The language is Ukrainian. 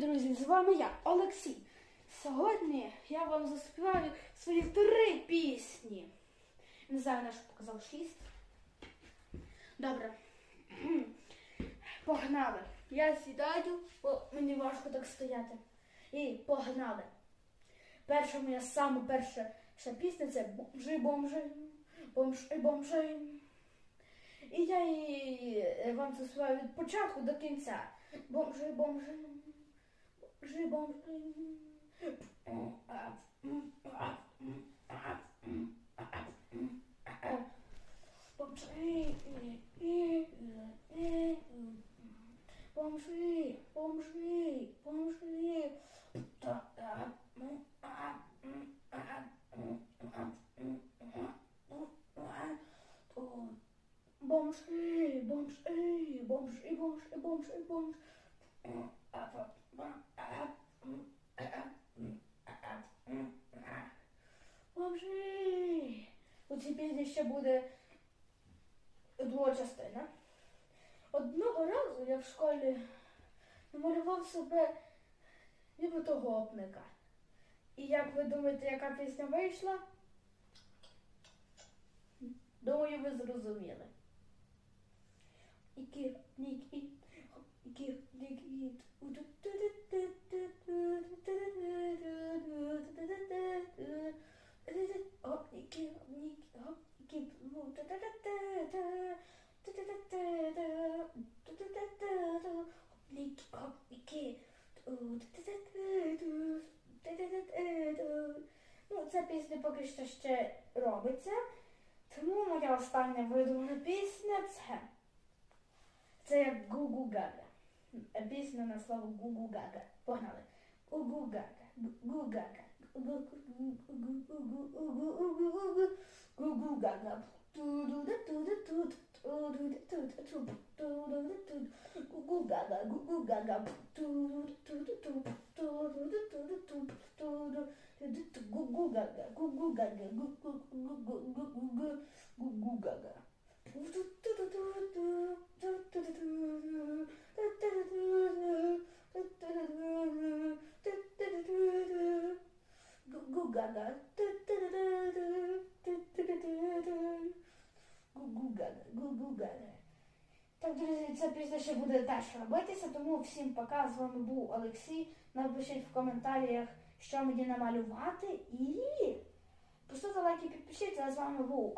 Друзі, з вами я, Олексій. Сьогодні я вам заспіваю свої три пісні. Не знаю, на що показав шість. Добре. Погнали. Я сідаю, бо мені важко так стояти. І погнали. Перша моя саме перша пісня це бомжи, бомжи, бомжи, бомжи. І я її е, вам заспіваю від початку до кінця. Бомжи, бомжи. żybą. Pomszy, pomszy, pomszy. Bomszy, bomszy, bomszy, bomszy, bomszy, bomszy. Бомжи. У цій пісні ще буде друга частина. Одного разу я в школі намалював себе нібито гопника. І як ви думаєте, яка пісня вийшла? Думаю, ви зрозуміли. Ікі, нікі, ікі, Ну, ця пісня поки що ще робиться. Тому моя остання видумана пісня це. Це як Гугу Гага пісня на слово гугугага. Погнали. Угугага, гугага, гугугага. Тудуда туда тут, тудуда тут, тут, тудуда тут, гугугага, гугугага, тудуда туда тут, тудуда туда тут, тудуда тут, гугугага, гугугага, гугугага, гугугага. Гага. Гугу Гага. Так, друзі, ця пісня ще буде теж робитися, тому всім пока. З вами був Олексій. Напишіть в коментарях, що мені намалювати і поставте лайк і підпишіться. З вами був.